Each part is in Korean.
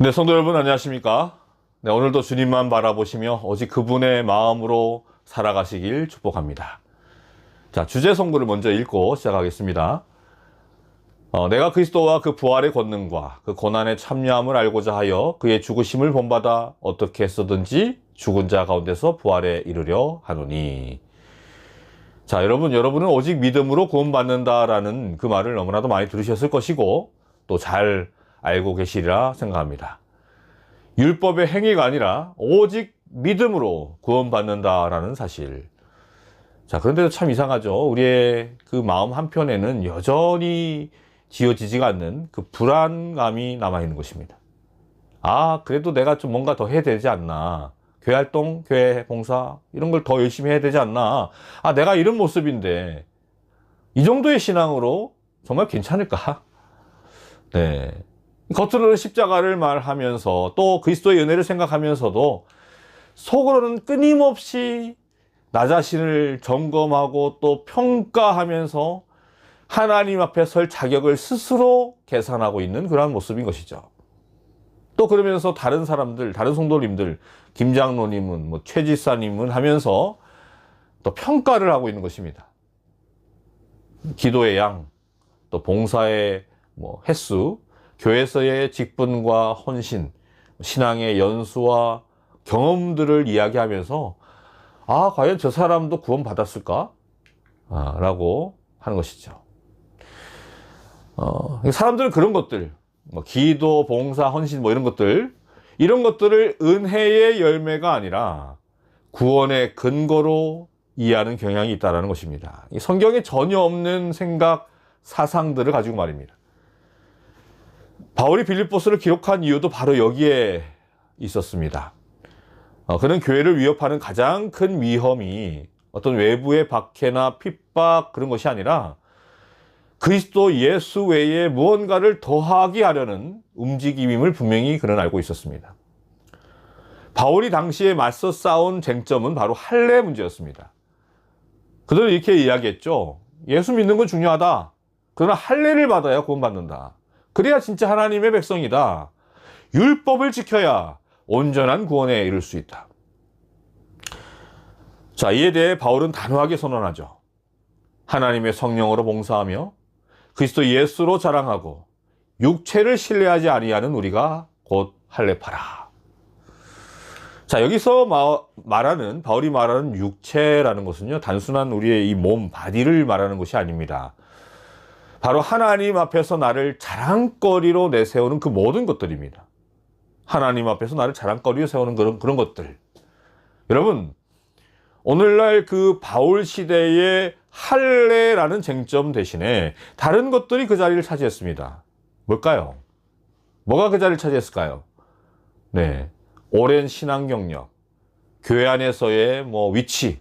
네, 성도 여러분 안녕하십니까? 네, 오늘도 주님만 바라보시며 오직 그분의 마음으로 살아가시길 축복합니다. 자, 주제 성구를 먼저 읽고 시작하겠습니다. 어, 내가 그리스도와 그 부활의 권능과 그 고난의 참여함을 알고자 하여 그의 죽으심을 본받아 어떻게 했어든지 죽은 자 가운데서 부활에 이르려 하노니. 자, 여러분, 여러분은 오직 믿음으로 구원받는다라는 그 말을 너무나도 많이 들으셨을 것이고 또 잘 알고 계시리라 생각합니다. 율법의 행위가 아니라 오직 믿음으로 구원받는다라는 사실. 자, 그런데도 참 이상하죠. 우리의 그 마음 한편에는 여전히 지어지지가 않는 그 불안감이 남아있는 것입니다. 아, 그래도 내가 좀 뭔가 더 해야 되지 않나. 교회 활동, 교회 봉사, 이런 걸 더 열심히 해야 되지 않나. 아, 내가 이런 모습인데, 이 정도의 신앙으로 정말 괜찮을까? 네. 겉으로는 십자가를 말하면서 또 그리스도의 은혜를 생각하면서도 속으로는 끊임없이 나 자신을 점검하고 또 평가하면서 하나님 앞에 설 자격을 스스로 계산하고 있는 그러한 모습인 것이죠. 또 그러면서 다른 사람들, 다른 성도님들, 김장로님은, 뭐, 최지사님은 하면서 또 평가를 하고 있는 것입니다. 기도의 양, 또 봉사의 뭐, 횟수, 교회에서의 직분과 헌신, 신앙의 연수와 경험들을 이야기하면서 아, 과연 저 사람도 구원 받았을까? 아, 라고 하는 것이죠. 어, 사람들은 그런 것들, 뭐, 기도, 봉사, 헌신, 뭐 이런 것들, 이런 것들을 은혜의 열매가 아니라 구원의 근거로 이해하는 경향이 있다는 것입니다. 이 성경에 전혀 없는 생각, 사상들을 가지고 말입니다. 바울이 빌립보스를 기록한 이유도 바로 여기에 있었습니다. 어, 그는 교회를 위협하는 가장 큰 위험이 어떤 외부의 박해나 핍박 그런 것이 아니라 그리스도 예수 외에 무언가를 더하게 하려는 움직임임을 분명히 그는 알고 있었습니다. 바울이 당시에 맞서 싸운 쟁점은 바로 할례 문제였습니다. 그들은 이렇게 이야기했죠. 예수 믿는 건 중요하다. 그러나 할례를 받아야 구원받는다. 그래야 진짜 하나님의 백성이다. 율법을 지켜야 온전한 구원에 이를 수 있다. 자, 이에 대해 바울은 단호하게 선언하죠. 하나님의 성령으로 봉사하며 그리스도 예수로 자랑하고 육체를 신뢰하지 아니하는 우리가 곧 할례파라. 자, 여기서 마, 말하는 바울이 말하는 육체라는 것은요. 단순한 우리의 이 몸 바디를 말하는 것이 아닙니다. 바로 하나님 앞에서 나를 자랑거리로 내세우는 그 모든 것들입니다. 하나님 앞에서 나를 자랑거리로 세우는 그런, 그런 것들. 여러분, 오늘날 그 바울 시대의 할례라는 쟁점 대신에 다른 것들이 그 자리를 차지했습니다. 뭘까요? 뭐가 그 자리를 차지했을까요? 네. 오랜 신앙 경력, 교회 안에서의 뭐 위치,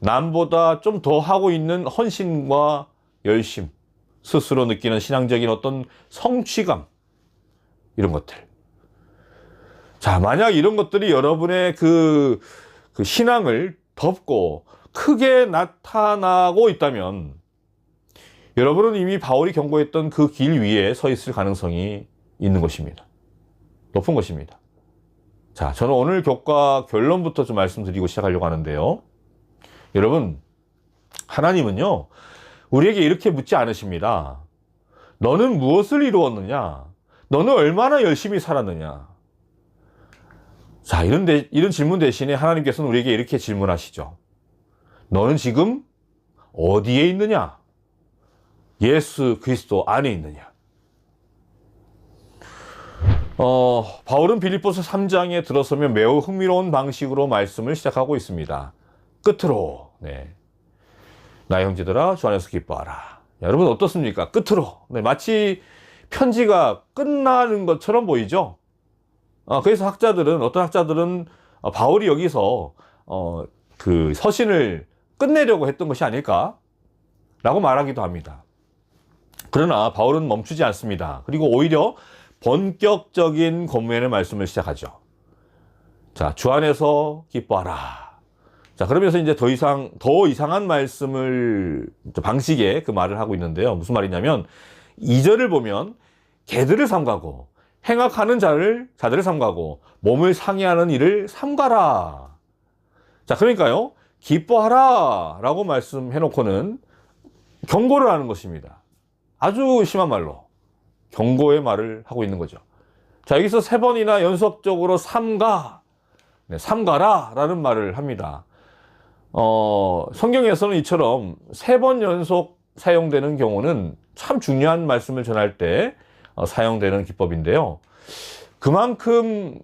남보다 좀 더 하고 있는 헌신과 열심, 스스로 느끼는 신앙적인 어떤 성취감, 이런 것들. 자, 만약 이런 것들이 여러분의 그, 그 신앙을 덮고 크게 나타나고 있다면 여러분은 이미 바울이 경고했던 그 길 위에 서 있을 가능성이 있는 것입니다. 높은 것입니다. 자, 저는 오늘 교과 결론부터 좀 말씀드리고 시작하려고 하는데요. 여러분, 하나님은요, 우리에게 이렇게 묻지 않으십니다. 너는 무엇을 이루었느냐? 너는 얼마나 열심히 살았느냐? 자, 이런, 데, 이런 질문 대신에 하나님께서는 우리에게 이렇게 질문하시죠. 너는 지금 어디에 있느냐? 예수 그리스도 안에 있느냐? 어, 바울은 빌립보서 3장에 들어서면 매우 흥미로운 방식으로 말씀을 시작하고 있습니다. 끝으로, 네. 나 형제들아, 주 안에서 기뻐하라. 여러분 어떻습니까? 끝으로. 네, 마치 편지가 끝나는 것처럼 보이죠? 어, 그래서 학자들은, 어떤 학자들은 어, 바울이 여기서, 어, 그 서신을 끝내려고 했던 것이 아닐까? 라고 말하기도 합니다. 그러나 바울은 멈추지 않습니다. 그리고 오히려 본격적인 권면의 말씀을 시작하죠. 자, 주 안에서 기뻐하라. 자, 그러면서 이제 더 이상, 더 이상한 말씀을, 방식의 그 말을 하고 있는데요. 무슨 말이냐면, 2절을 보면, 개들을 삼가고, 행악하는 자를 자들을 삼가고 몸을 상해하는 일을 삼가라. 자, 그러니까요. 기뻐하라 라고 말씀해 놓고는 경고를 하는 것입니다. 아주 심한 말로 경고의 말을 하고 있는 거죠. 자, 여기서 세 번이나 연속적으로 삼가, 네, 삼가라 라는 말을 합니다. 어, 성경에서는 이처럼 세 번 연속 사용되는 경우는 참 중요한 말씀을 전할 때 어, 사용되는 기법인데요. 그만큼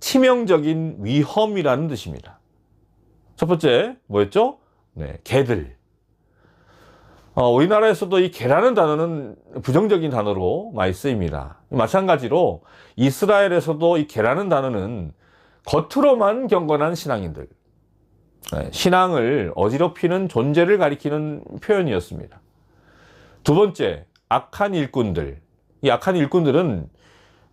치명적인 위험이라는 뜻입니다. 첫 번째, 뭐였죠? 네, 개들. 어, 우리나라에서도 이 개라는 단어는 부정적인 단어로 많이 쓰입니다. 마찬가지로 이스라엘에서도 이 개라는 단어는 겉으로만 경건한 신앙인들, 네, 신앙을 어지럽히는 존재를 가리키는 표현이었습니다. 두 번째, 악한 일꾼들. 이 악한 일꾼들은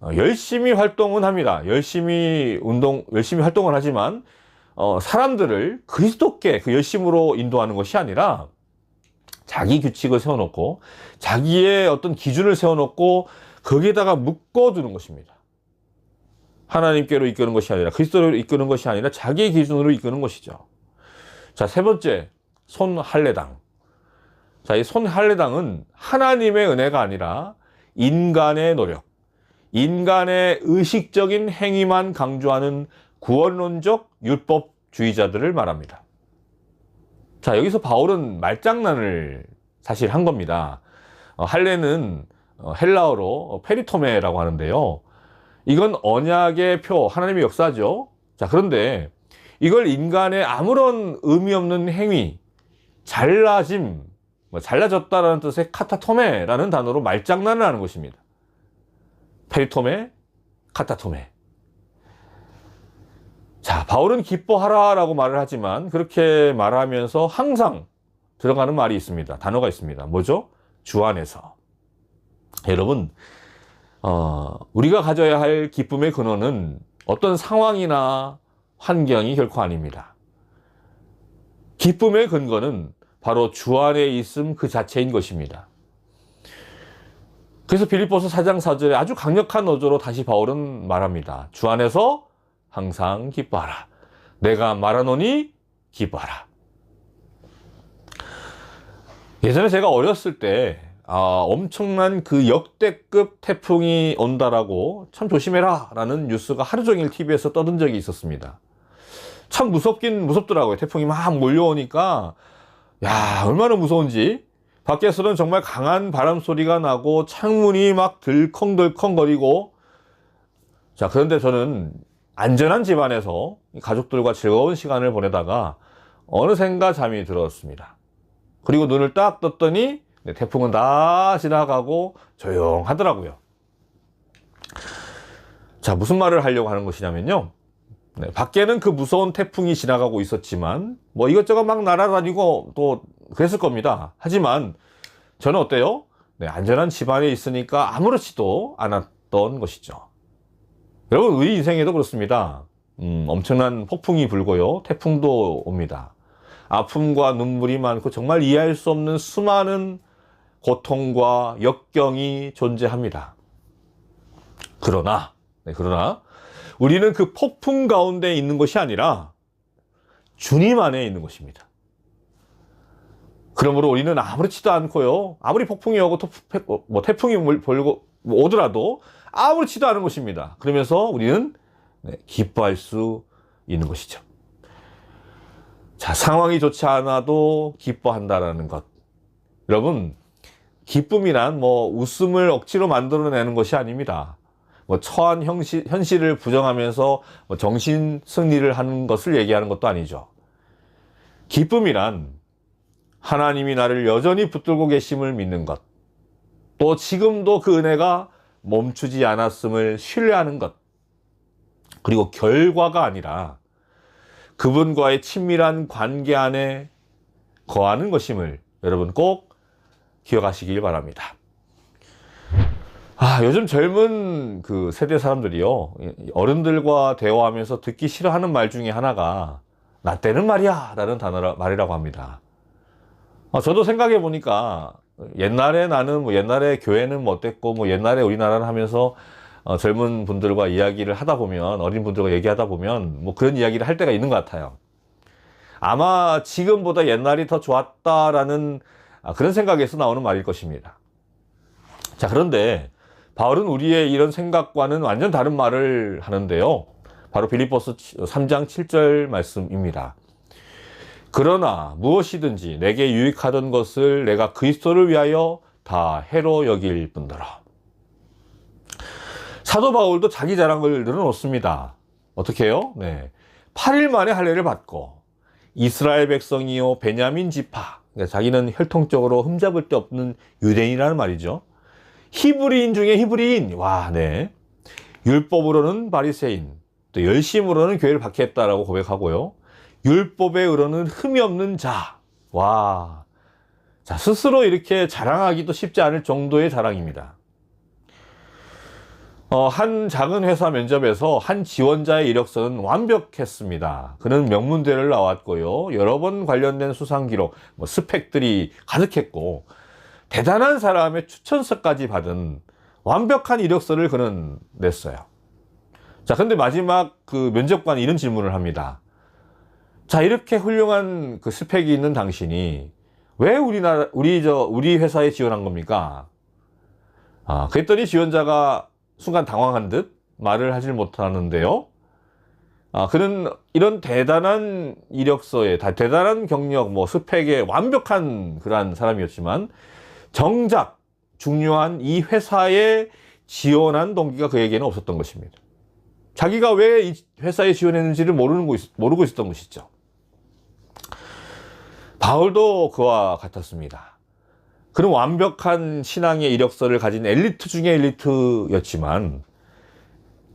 어, 열심히 활동은 합니다. 열심히 운동, 열심히 활동을 하지만 어, 사람들을 그리스도께 그 열심으로 인도하는 것이 아니라 자기 규칙을 세워놓고 자기의 어떤 기준을 세워놓고 거기에다가 묶어두는 것입니다. 하나님께로 이끄는 것이 아니라 그리스도로 이끄는 것이 아니라 자기의 기준으로 이끄는 것이죠. 자, 세 번째, 손할례당. 자, 이 손할례당은 하나님의 은혜가 아니라 인간의 노력, 인간의 의식적인 행위만 강조하는 구원론적 율법주의자들을 말합니다. 자, 여기서 바울은 말장난을 사실 한 겁니다. 어, 할례는 어, 헬라어로 페리토메라고 하는데요. 이건 언약의 표, 하나님의 역사죠. 자, 그런데 이걸 인간의 아무런 의미 없는 행위, 잘라짐, 뭐 잘라졌다라는 뜻의 카타토메라는 단어로 말장난을 하는 것입니다. 페리토메, 카타토메. 자, 바울은 기뻐하라라고 말을 하지만 그렇게 말하면서 항상 들어가는 말이 있습니다. 단어가 있습니다. 뭐죠? 주 안에서. 여러분, 어, 우리가 가져야 할 기쁨의 근원은 어떤 상황이나 환경이 결코 아닙니다. 기쁨의 근거는 바로 주 안에 있음 그 자체인 것입니다. 그래서 빌립보서 4장 4절에 아주 강력한 어조로 다시 바울은 말합니다. 주 안에서 항상 기뻐하라. 내가 말하노니 기뻐하라. 예전에 제가 어렸을 때 아, 엄청난 그 역대급 태풍이 온다라고 참 조심해라 라는 뉴스가 하루 종일 TV에서 떠든 적이 있었습니다. 참 무섭긴 무섭더라고요. 태풍이 막 몰려오니까 야 얼마나 무서운지 밖에서는 정말 강한 바람 소리가 나고 창문이 막 들컹들컹 거리고 자 그런데 저는 안전한 집안에서 가족들과 즐거운 시간을 보내다가 어느샌가 잠이 들었습니다. 그리고 눈을 딱 떴더니 네, 태풍은 다 지나가고 조용하더라고요. 자, 무슨 말을 하려고 하는 것이냐면요. 네, 밖에는 그 무서운 태풍이 지나가고 있었지만, 뭐 이것저것 막 날아다니고 또 그랬을 겁니다. 하지만 저는 어때요? 네, 안전한 집안에 있으니까 아무렇지도 않았던 것이죠. 여러분, 우리 인생에도 그렇습니다. 음, 엄청난 폭풍이 불고요. 태풍도 옵니다. 아픔과 눈물이 많고 정말 이해할 수 없는 수많은 고통과 역경이 존재합니다. 그러나, 네, 그러나, 우리는 그 폭풍 가운데 있는 것이 아니라 주님 안에 있는 것입니다. 그러므로 우리는 아무렇지도 않고요. 아무리 폭풍이 오고 토- 뭐 태풍이 불고 오더라도 아무렇지도 않은 것입니다. 그러면서 우리는 네, 기뻐할 수 있는 것이죠. 자, 상황이 좋지 않아도 기뻐한다라는 것. 여러분, 기쁨이란 뭐 웃음을 억지로 만들어내는 것이 아닙니다. 뭐 처한 현실, 현실을 부정하면서 뭐 정신 승리를 하는 것을 얘기하는 것도 아니죠. 기쁨이란 하나님이 나를 여전히 붙들고 계심을 믿는 것. 또 지금도 그 은혜가 멈추지 않았음을 신뢰하는 것. 그리고 결과가 아니라 그분과의 친밀한 관계 안에 거하는 것임을 여러분 꼭 기억하시길 바랍니다. 아, 요즘 젊은 그 세대 사람들이요. 어른들과 대화하면서 듣기 싫어하는 말 중에 하나가 나 때는 말이야 라는 단어 말이라고 합니다. 아, 저도 생각해 보니까 옛날에 나는 뭐 옛날에 교회는 뭐 어땠고 뭐 옛날에 우리나라는 하면서 어, 젊은 분들과 이야기를 하다 보면 어린 분들과 얘기하다 보면 뭐 그런 이야기를 할 때가 있는 것 같아요. 아마 지금보다 옛날이 더 좋았다라는 아, 그런 생각에서 나오는 말일 것입니다. 자, 그런데 바울은 우리의 이런 생각과는 완전 다른 말을 하는데요. 바로 빌립보스 3장 7절 말씀입니다. 그러나 무엇이든지 내게 유익하던 것을 내가 그리스도를 위하여 다 해로 여길 뿐더라. 사도 바울도 자기 자랑을 늘어놓습니다. 어떻게 해요? 네. 8일 만에 할례를 받고 이스라엘 백성이요 베냐민 지파 그러니까 자기는 혈통적으로 흠잡을 데 없는 유대인이라는 말이죠. 히브리인 중에 히브리인 와, 네. 율법으로는 바리새인 또 열심으로는 교회를 박해했다라고 고백하고요. 율법에 의로는 흠이 없는 자. 와. 자, 스스로 이렇게 자랑하기도 쉽지 않을 정도의 자랑입니다. 어, 한 작은 회사 면접에서 한 지원자의 이력서는 완벽했습니다. 그는 명문대를 나왔고요. 여러 번 관련된 수상 기록, 뭐 스펙들이 가득했고, 대단한 사람의 추천서까지 받은 완벽한 이력서를 그는 냈어요. 자, 근데 마지막 그 면접관이 이런 질문을 합니다. 자, 이렇게 훌륭한 그 스펙이 있는 당신이 왜 우리나라, 우리 저, 우리 회사에 지원한 겁니까? 아, 그랬더니 지원자가 순간 당황한 듯 말을 하질 못하는데요. 아, 그는 이런 대단한 이력서에, 다 대단한 경력, 뭐 스펙에 완벽한 그러한 사람이었지만 정작 중요한 이 회사에 지원한 동기가 그에게는 없었던 것입니다. 자기가 왜 이 회사에 지원했는지를 모르는 거, 있- 모르고 있었던 것이죠. 바울도 그와 같았습니다. 그는 완벽한 신앙의 이력서를 가진 엘리트 중의 엘리트였지만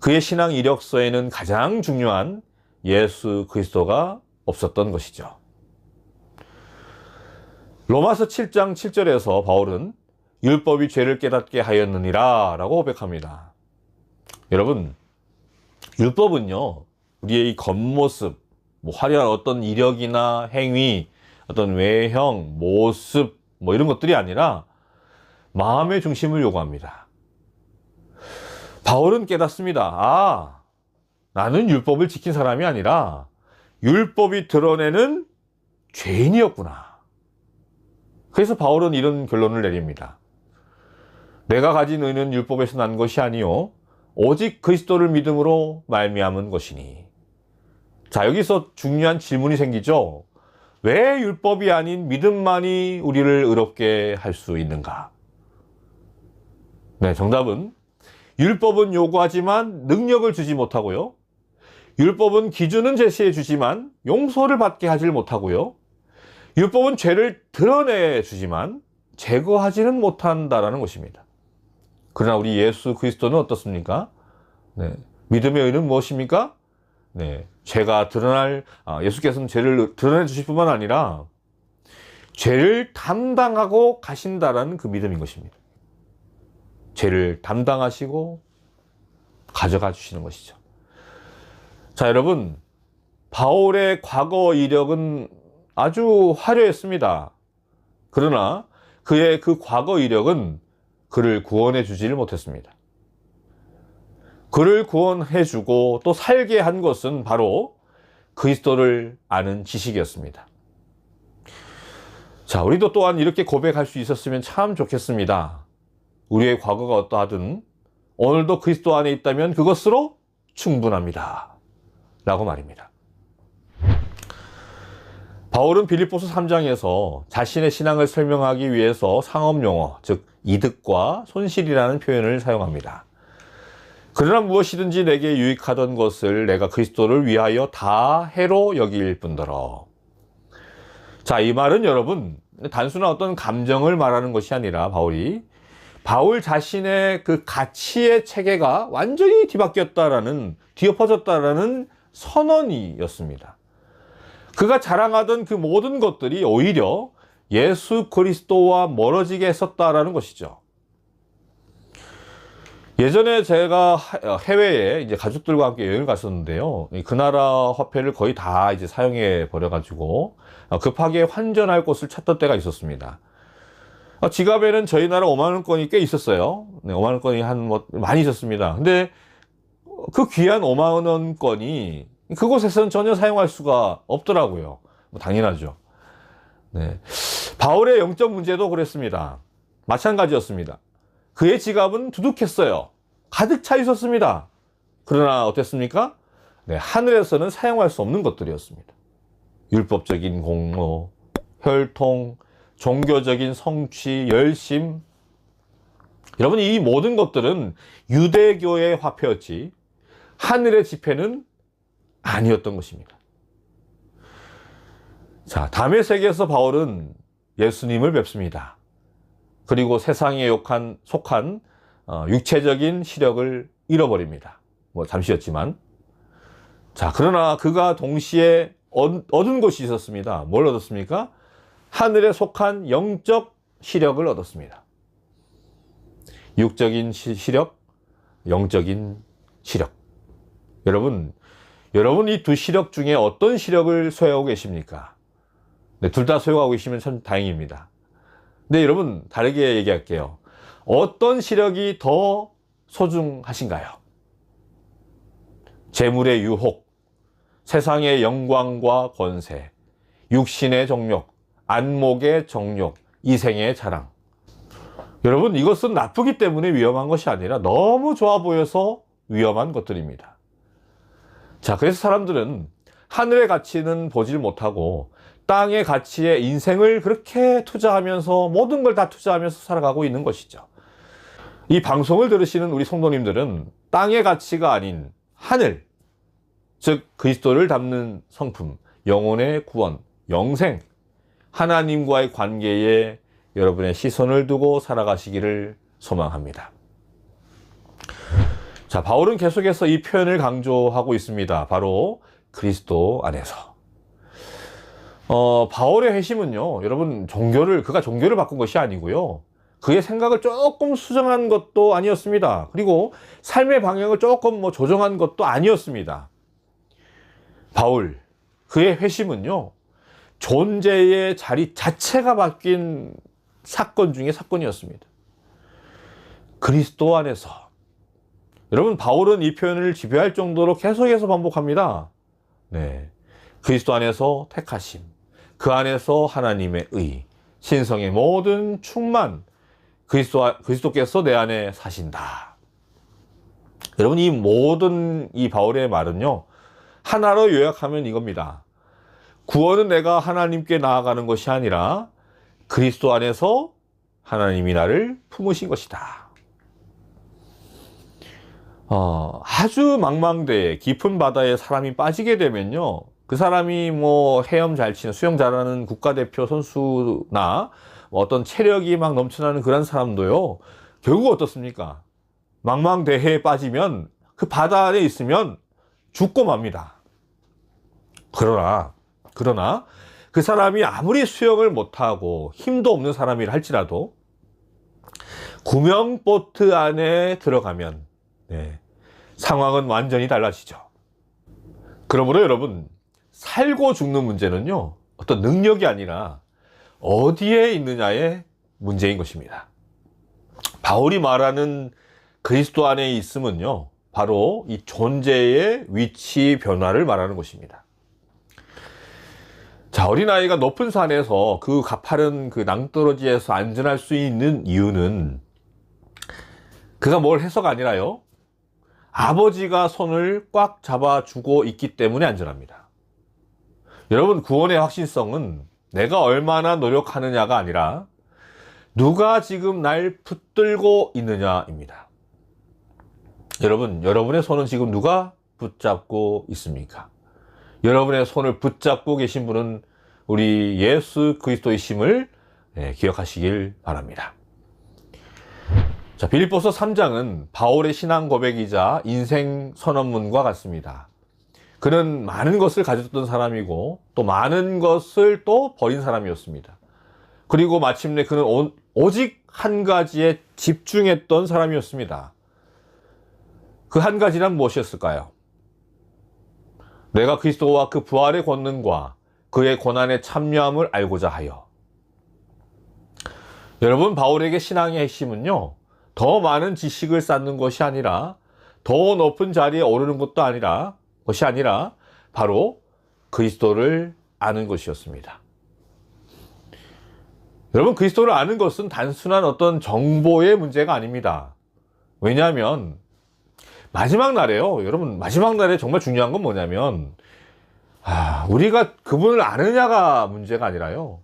그의 신앙 이력서에는 가장 중요한 예수 그리스도가 없었던 것이죠. 로마서 7장 7절에서 바울은 율법이 죄를 깨닫게 하였느니라 라고 고백합니다. 여러분, 율법은요, 우리의 이 겉모습, 뭐 화려한 어떤 이력이나 행위, 어떤 외형, 모습, 뭐 이런 것들이 아니라 마음의 중심을 요구합니다. 바울은 깨닫습니다. 아, 나는 율법을 지킨 사람이 아니라 율법이 드러내는 죄인이었구나. 그래서 바울은 이런 결론을 내립니다. 내가 가진 의는 율법에서 난 것이 아니요 오직 그리스도를 믿음으로 말미암은 것이니. 자, 여기서 중요한 질문이 생기죠. 왜 율법이 아닌 믿음만이 우리를 의롭게 할 수 있는가? 네, 정답은 율법은 요구하지만 능력을 주지 못하고요. 율법은 기준은 제시해 주지만 용서를 받게 하질 못하고요. 율법은 죄를 드러내 주지만 제거하지는 못한다라는 것입니다. 그러나 우리 예수 그리스도는 어떻습니까? 네. 믿음의 의는 무엇입니까? 네. 죄가 드러날, 아, 예수께서는 죄를 드러내 주실 뿐만 아니라 죄를 담당하고 가신다라는 그 믿음인 것입니다. 죄를 담당하시고 가져가 주시는 것이죠. 자, 여러분. 바울의 과거 이력은 아주 화려했습니다. 그러나 그의 그 과거 이력은 그를 구원해 주지를 못했습니다. 그를 구원해 주고 또 살게 한 것은 바로 그리스도를 아는 지식이었습니다. 자, 우리도 또한 이렇게 고백할 수 있었으면 참 좋겠습니다. 우리의 과거가 어떠하든 오늘도 그리스도 안에 있다면 그것으로 충분합니다. 라고 말입니다. 바울은 빌립보서 3장에서 자신의 신앙을 설명하기 위해서 상업 용어, 즉 이득과 손실이라는 표현을 사용합니다. 그러나 무엇이든지 내게 유익하던 것을 내가 그리스도를 위하여 다 해로 여길 뿐더러. 자, 이 말은 여러분 단순한 어떤 감정을 말하는 것이 아니라 바울이 바울 자신의 그 가치의 체계가 완전히 뒤바뀌었다라는 뒤엎어졌다라는 선언이었습니다. 그가 자랑하던 그 모든 것들이 오히려 예수 그리스도와 멀어지게 했었다라는 것이죠. 예전에 제가 하- 해외에 이제 가족들과 함께 여행을 갔었는데요. 이그 나라 화폐를 거의 다 이제 사용해 버려가지고 어, 급하게 환전할 곳을 찾던 때가 있었습니다. 아, 지갑에는 저희 나라 5만 원권이 꽤 있었어요. 네, 5만 원권이 한 뭐 많이 있었습니다. 근데 그 귀한 5만 원권이 그곳에서는 전혀 사용할 수가 없더라고요. 뭐 당연하죠. 네. 바울의 영적 문제도 그랬습니다. 마찬가지였습니다. 그의 지갑은 두둑했어요. 가득 차 있었습니다. 그러나 어땠습니까? 네, 하늘에서는 사용할 수 없는 것들이었습니다. 율법적인 공로, 혈통, 종교적인 성취, 열심. 여러분, 이 모든 것들은 유대교의 화폐였지, 하늘의 지폐는 아니었던 것입니다. 자, 담의 세계에서 바울은 예수님을 뵙습니다. 그리고 세상에 욕한, 속한 어, 육체적인 시력을 잃어버립니다. 뭐 잠시였지만. 자, 그러나 그가 동시에 얻- 얻은 것이 있었습니다. 뭘 얻었습니까? 하늘에 속한 영적 시력을 얻었습니다. 육적인 시- 시력, 영적인 시력. 여러분, 여러분 이 두 시력 중에 어떤 시력을 소유하고 계십니까? 네, 둘 다 소유하고 계시면 참 다행입니다. 근데 여러분, 다르게 얘기할게요. 어떤 시력이 더 소중하신가요? 재물의 유혹, 세상의 영광과 권세, 육신의 정욕, 안목의 정욕, 이생의 자랑. 여러분, 이것은 나쁘기 때문에 위험한 것이 아니라 너무 좋아 보여서 위험한 것들입니다. 자, 그래서 사람들은 하늘의 가치는 보질 못하고 땅의 가치에 인생을 그렇게 투자하면서 모든 걸 다 투자하면서 살아가고 있는 것이죠. 이 방송을 들으시는 우리 성도님들은 땅의 가치가 아닌 하늘, 즉 그리스도를 담는 성품, 영혼의 구원, 영생, 하나님과의 관계에 여러분의 시선을 두고 살아가시기를 소망합니다. 자, 바울은 계속해서 이 표현을 강조하고 있습니다. 바로 그리스도 안에서. 어, 바울의 회심은요, 여러분, 종교를, 그가 종교를 바꾼 것이 아니고요. 그의 생각을 조금 수정한 것도 아니었습니다. 그리고 삶의 방향을 조금 뭐 조정한 것도 아니었습니다. 바울, 그의 회심은요, 존재의 자리 자체가 바뀐 사건 중에 사건이었습니다. 그리스도 안에서. 여러분, 바울은 이 표현을 지배할 정도로 계속해서 반복합니다. 네. 그리스도 안에서 택하심. 그 안에서 하나님의 의. 신성의 모든 충만. 그리스도, 그리스도께서 내 안에 사신다. 여러분, 이 모든 이 바울의 말은요, 하나로 요약하면 이겁니다. 구원은 내가 하나님께 나아가는 것이 아니라 그리스도 안에서 하나님이 나를 품으신 것이다. 어, 아주 망망대해 깊은 바다에 사람이 빠지게 되면요. 그 사람이 뭐 헤엄 잘 치는 수영 잘하는 국가대표 선수나 뭐 어떤 체력이 막 넘쳐나는 그런 사람도요. 결국 어떻습니까? 망망대해에 빠지면 그 바다 안에 있으면 죽고 맙니다. 그러나 그러나 그 사람이 아무리 수영을 못하고 힘도 없는 사람이라 할지라도 구명보트 안에 들어가면 네, 상황은 완전히 달라지죠. 그러므로 여러분 살고 죽는 문제는요 어떤 능력이 아니라 어디에 있느냐의 문제인 것입니다. 바울이 말하는 그리스도 안에 있음은요 바로 이 존재의 위치 변화를 말하는 것입니다. 자, 어린아이가 높은 산에서 그 가파른 그 낭떠러지에서 안전할 수 있는 이유는 그가 뭘 해서가 아니라요. 아버지가 손을 꽉 잡아주고 있기 때문에 안전합니다. 여러분, 구원의 확신성은 내가 얼마나 노력하느냐가 아니라 누가 지금 날 붙들고 있느냐입니다. 여러분, 여러분의 손은 지금 누가 붙잡고 있습니까? 여러분의 손을 붙잡고 계신 분은 우리 예수 그리스도이심을 예, 기억하시길 바랍니다. 자, 빌립보서 3장은 바울의 신앙 고백이자 인생 선언문과 같습니다. 그는 많은 것을 가졌던 사람이고 또 많은 것을 또 버린 사람이었습니다. 그리고 마침내 그는 오, 오직 한 가지에 집중했던 사람이었습니다. 그 한 가지란 무엇이었을까요? 내가 그리스도와 그 부활의 권능과 그의 고난에 참여함을 알고자 하여. 여러분, 바울에게 신앙의 핵심은요, 더 많은 지식을 쌓는 것이 아니라, 더 높은 자리에 오르는 것도 아니라, 것이 아니라, 바로 그리스도를 아는 것이었습니다. 여러분, 그리스도를 아는 것은 단순한 어떤 정보의 문제가 아닙니다. 왜냐하면, 마지막 날에요. 여러분, 마지막 날에 정말 중요한 건 뭐냐면, 아, 우리가 그분을 아느냐가 문제가 아니라요.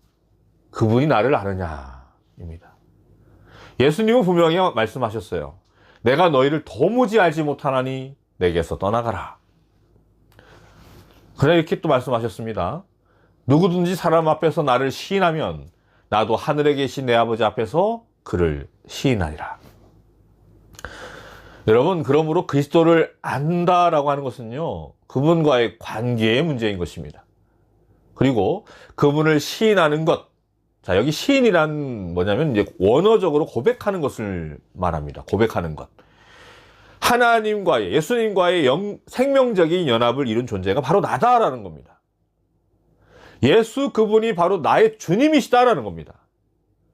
그분이 나를 아느냐입니다. 예수님은 분명히 말씀하셨어요. 내가 너희를 도무지 알지 못하나니 내게서 떠나가라. 그래 이렇게 또 말씀하셨습니다. 누구든지 사람 앞에서 나를 시인하면 나도 하늘에 계신 내 아버지 앞에서 그를 시인하리라. 여러분, 그러므로 그리스도를 안다라고 하는 것은요, 그분과의 관계의 문제인 것입니다. 그리고 그분을 시인하는 것. 자, 여기 시인이란 뭐냐면 이제 원어적으로 고백하는 것을 말합니다. 고백하는 것. 하나님과의, 예수님과의 영, 생명적인 연합을 이룬 존재가 바로 나다라는 겁니다. 예수 그분이 바로 나의 주님이시다라는 겁니다.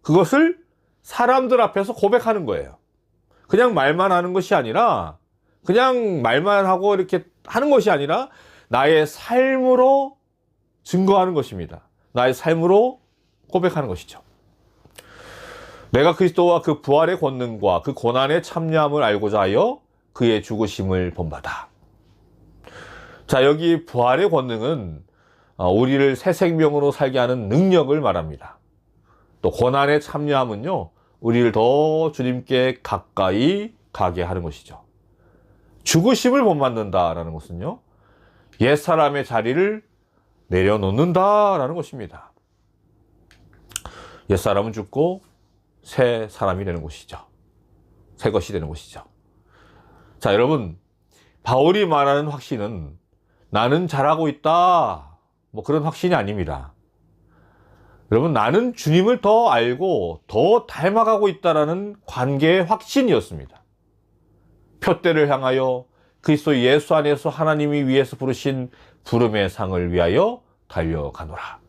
그것을 사람들 앞에서 고백하는 거예요. 그냥 말만 하는 것이 아니라, 그냥 말만 하고 이렇게 하는 것이 아니라, 나의 삶으로 증거하는 것입니다. 나의 삶으로 고백하는 것이죠. 내가 그리스도와 그 부활의 권능과 그 고난의 참여함을 알고자 하여 그의 죽으심을 본받아. 자, 여기 부활의 권능은 어, 우리를 새 생명으로 살게 하는 능력을 말합니다. 또 고난의 참여함은요, 우리를 더 주님께 가까이 가게 하는 것이죠. 죽으심을 본받는다라는 것은요, 옛 사람의 자리를 내려놓는다라는 것입니다. 옛 사람은 죽고 새 사람이 되는 것이죠. 새 것이 되는 것이죠. 자, 여러분, 바울이 말하는 확신은 나는 잘하고 있다. 뭐 그런 확신이 아닙니다. 여러분, 나는 주님을 더 알고 더 닮아가고 있다라는 관계의 확신이었습니다. 표대를 향하여 그리스도 예수 안에서 하나님이 위에서 부르신 부름의 상을 위하여 달려가노라.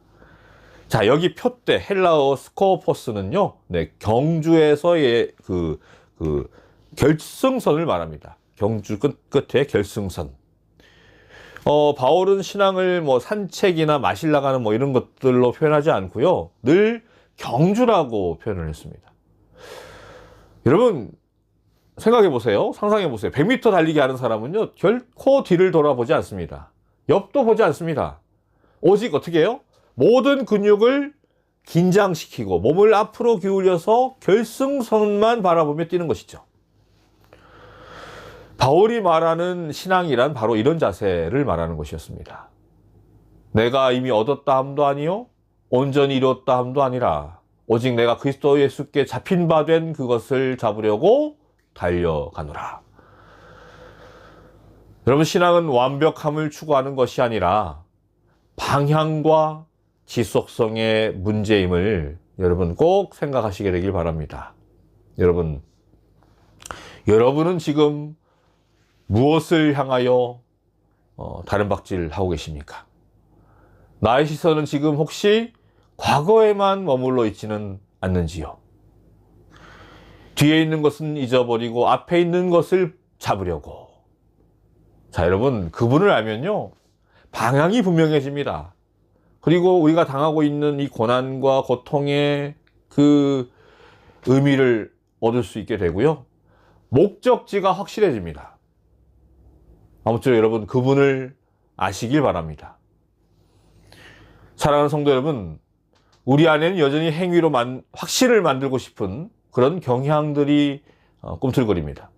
자, 여기 표대 헬라어 스코포스는요, 네, 경주에서의 그, 그, 결승선을 말합니다. 경주 끝, 끝에 결승선. 어, 바울은 신앙을 뭐 산책이나 마실 나가는 뭐 이런 것들로 표현하지 않고요. 늘 경주라고 표현을 했습니다. 여러분, 생각해 보세요. 상상해 보세요. 100m 달리기 하는 사람은요, 결코 뒤를 돌아보지 않습니다. 옆도 보지 않습니다. 오직 어떻게 해요? 모든 근육을 긴장시키고 몸을 앞으로 기울여서 결승선만 바라보며 뛰는 것이죠. 바울이 말하는 신앙이란 바로 이런 자세를 말하는 것이었습니다. 내가 이미 얻었다 함도 아니요 온전히 이뤘다 함도 아니라 오직 내가 그리스도 예수께 잡힌 바 된 그것을 잡으려고 달려가노라. 여러분 신앙은 완벽함을 추구하는 것이 아니라 방향과 지속성의 문제임을 여러분 꼭 생각하시게 되길 바랍니다. 여러분 여러분은 지금 무엇을 향하여 어, 다른 박질 하고 계십니까? 나의 시선은 지금 혹시 과거에만 머물러 있지는 않는지요? 뒤에 있는 것은 잊어버리고 앞에 있는 것을 잡으려고. 자, 여러분, 그분을 알면요. 방향이 분명해집니다. 그리고 우리가 당하고 있는 이 고난과 고통의 그 의미를 얻을 수 있게 되고요. 목적지가 확실해집니다. 아무쪼록 여러분 그분을 아시길 바랍니다. 사랑하는 성도 여러분, 우리 안에는 여전히 행위로 만, 확신을 만들고 싶은 그런 경향들이 어, 꿈틀거립니다.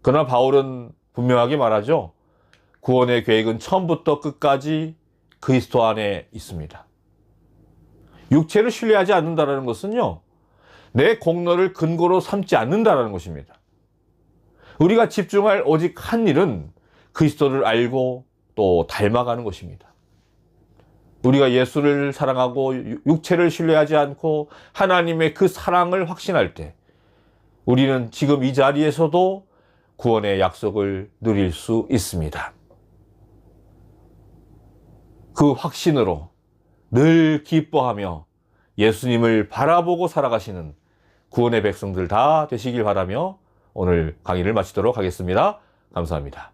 그러나 바울은 분명하게 말하죠. 구원의 계획은 처음부터 끝까지 그리스도 안에 있습니다. 육체를 신뢰하지 않는다는 것은요, 내 공로를 근거로 삼지 않는다는 것입니다. 우리가 집중할 오직 한 일은 그리스도를 알고 또 닮아가는 것입니다. 우리가 예수를 사랑하고 육체를 신뢰하지 않고 하나님의 그 사랑을 확신할 때 우리는 지금 이 자리에서도 구원의 약속을 누릴 수 있습니다. 그 확신으로 늘 기뻐하며 예수님을 바라보고 살아가시는 구원의 백성들 다 되시길 바라며 오늘 강의를 마치도록 하겠습니다. 감사합니다.